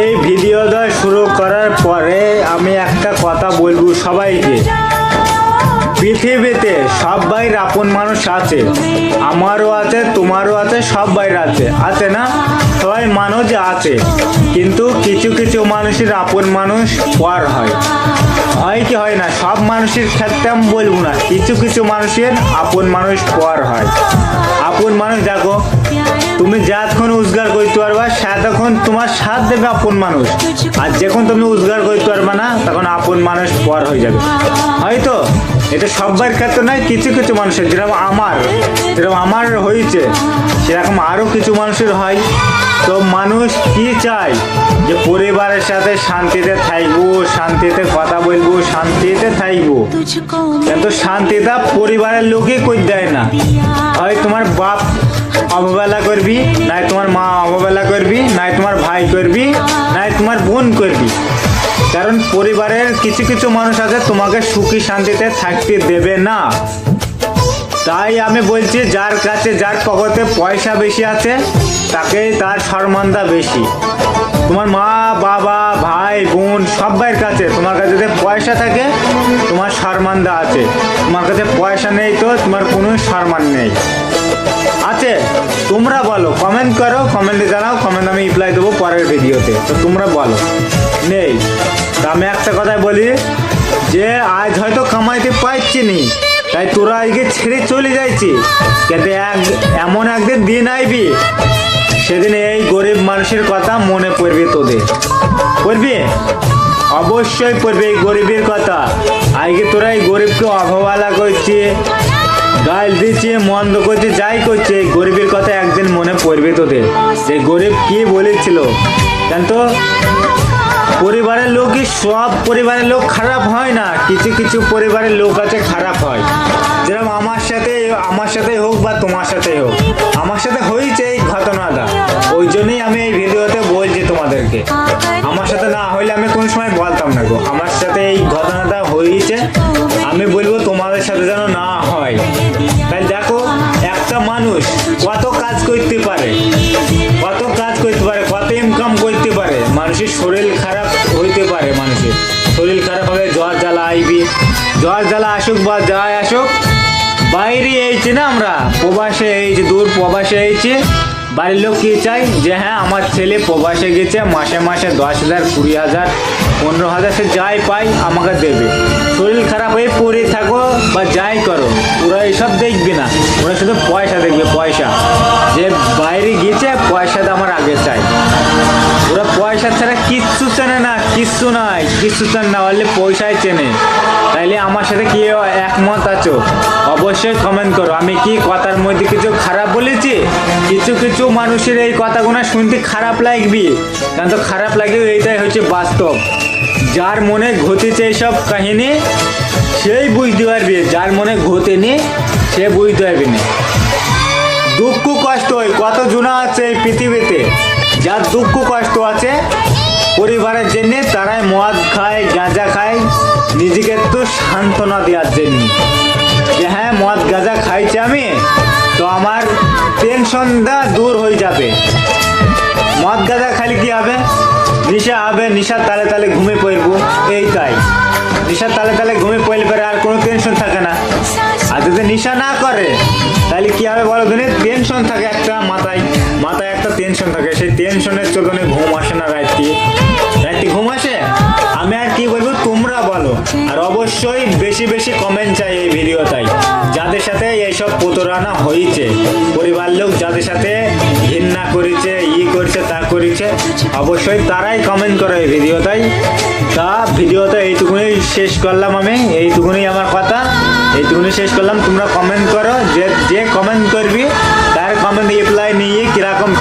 এই ভিডিওটা শুরু করার পরে আমি একটা কথা বলব সবাইকে। পৃথিবীতে সব ভাইয়ের আপন মানুষ আছে, আমারও আছে, তোমারও আছে, সব ভাইয়ের আছে। আছে না? সবাই মানুষ আছে, কিন্তু কিছু কিছু মানুষের আপন মানুষ পর হয়। হয় কি হয় না, সব মানুষের ক্ষেত্রে আমি বলব না। কিছু কিছু মানুষের আপন মানুষ পর হয়। আপন মানুষ দেখো, তুমি যতক্ষণ উজগার করতে পারবা তখন তোমার সাথ দেবে আপন মানুষ। আর যখন তুমি উজগার করতে পারবে না, তখন আপন মানুষ পর হয়ে যাবে। হয়তো, এটা সবার ক্ষেত্রে নয়, কিছু কিছু মানুষের, যেরকম আমার যেরকম আমার হয়েছে, সেরকম আরও কিছু মানুষের হয়। তো মানুষ কি চায়? যে পরিবারের সাথে শান্তিতে থাকব শান্তিতে কথা বলব শান্তিতে থাকব। কিন্তু শান্তিটা পরিবারের লোকই কই দেয় না? হয় তোমার বাপ অবহেলা করবি নাই তোমার মা অবহেলা করবি নাই তোমার ভাই করবি নাই তোমার বোন করবি। কারণ পরিবারের কিছু কিছু মানুষ আছে তোমাকে সুখী শান্তিতে থাকতে দেবে না। তাই আমি বলছি, যার কাছে যার পকেটে পয়সা বেশি আছে, তাকেই তার সম্মানটা বেশি। তোমার মা, বাবা, ভাই, বোন সবাইয়ের কাছে তোমার কাছে যদি পয়সা থাকে, তোমার সম্মানটা আছে। তোমার কাছে পয়সা নেই তো তোমার কোনো সম্মান নেই। আছে, তোমরা বলো কমেন্ট করো কমেন্টে জানাও কমেন্ট আমি রিপ্লাই দেবো পরের ভিডিওতে। তো তোমরা বলো, নেই। তা আমি একটা কথাই বলি, যে আজ হয়তো কামাইতে পারছি নি। তাই তোরা আজকে ছেড়ে চলে যাইছি। যাতে এক এমন একদিন দিন আইবি, সেদিন এই গরিব মানুষের কথা মনে পড়বে তোদের। পড়বি? অবশ্যই পড়বে এই গরিবের কথা। আজকে তোরা এই গরিবকে অবহেলা করছে, গাল দিচ্ছে, মন্দ করছে, যাই করছে গরিবের কথা একদিন মনে পড়বে তোদের। যে গরিব কি বলেছিল? কেন তো পরিবারের লোকই সব পরিবারের লোক খারাপ হয় না, কিছু কিছু পরিবারের লোক আছে খারাপ হয়। যেরকম আমার সাথে আমার সাথে হোক বা তোমার সাথে হোক, আমার সাথে হয়েছে এই ঘটনাটা। ওই জন্যই আমি এই ভিডিওতে বলছি তোমাদেরকে। আমার সাথে না হইলে আমি কোন সময় বলতাম না গো। আমার সাথে এই ঘটনাটা হয়েছে, আমি বলব তোমাদের সাথে যেন না হয়। তাই দেখো, একটা মানুষ কত কাজ করতে পারে, কত কাজ করতে পারে, কত ইনকাম করতে পারে, মানুষের শরীর খারাপ পারে মানুষের। শরীর খারাপ হবে, জ্বর জ্বালা আইবি। জ্বর জ্বালা আসুক বা যাই আসুক, বাইরে এইছি না আমরা, প্রবাসে এইছি দূর প্রবাসে এইছি বাড়ির লোক কি চাই? যে হ্যাঁ আমার ছেলে প্রবাসে গেছে, মাসে মাসে দশ হাজার, কুড়ি হাজার, পনেরো হাজার, সে যাই পাই আমাকে দেবে। শরীর খারাপ হয়ে পড়ে থাকো বা যাই করো, ওরা এইসব দেখবে না। ওরা শুধু পয়সা দেখবে, পয়সা। যে বাইরে গিয়েছে পয়সাটা আমার কিচ্ছু নাই, কিচ্ছু চেন না বললে পয়সাই চেনে। তাইলে আমার সাথে কি একমত আছো? অবশ্যই কমেন্ট করো। আমি কি কথার মধ্যে কিছু খারাপ বলেছি? কিছু কিছু মানুষের এই কথাগুলো শুনতে খারাপ লাগবে। কারণ তো খারাপ লাগে এইটাই হচ্ছে বাস্তব। যার মনে ঘটেছে এইসব কাহিনী, সেই বুঝতে পারবে। যার মনে ঘটেনি, সে বুঝতে পারবে না। দুঃখ কষ্ট কত জনা আছে এই পৃথিবীতে? যার দুঃখ কষ্ট আছে পরিবারের জন্য তারাই মদ খায়, গাঁজা খায়, নিজেকে একটু সান্ত্বনা দেওয়ার জন্য। যে হ্যাঁ মদ, গাঁজা খাইছি আমি, তো আমার টেনশনটা দূর হয়ে যাবে। মদ, গাঁজা খালি কি হবে? নিশা হবে, নিশার তালে তালে ঘুমে পড়ব, এই তাই। নিশার তালে তালে ঘুমে পড়লে পরে আর কোনো টেনশন থাকে না। আর যদি নিশা না করে তাহলে কি হবে বলো দিনে টেনশন থাকে একটা মাথায় মাথায় একটা টেনশন থাকে। সেই টেনশনের চলনে ঘুম আসে না রাত্রি ঘুম আসে? আমি আর কি বলব তোমরা বলো। আর অবশ্যই বেশি বেশি কমেন্ট চাই এই ভিডিওটাই যাদের সাথে এইসব প্রতারণা হয়েছে পরিবার লোক যাদের সাথে ঘৃণা করেছে, ই করছে, তা করেছে, অবশ্যই তারাই কমেন্ট করে এই ভিডিওটাই তা ভিডিওটা এইটুকুনি শেষ করলাম আমি, এইটুকুনি আমার কথা। এইটুকুনি শেষ করলাম, তোমরা কমেন্ট করো, যে যে কমেন্ট করবি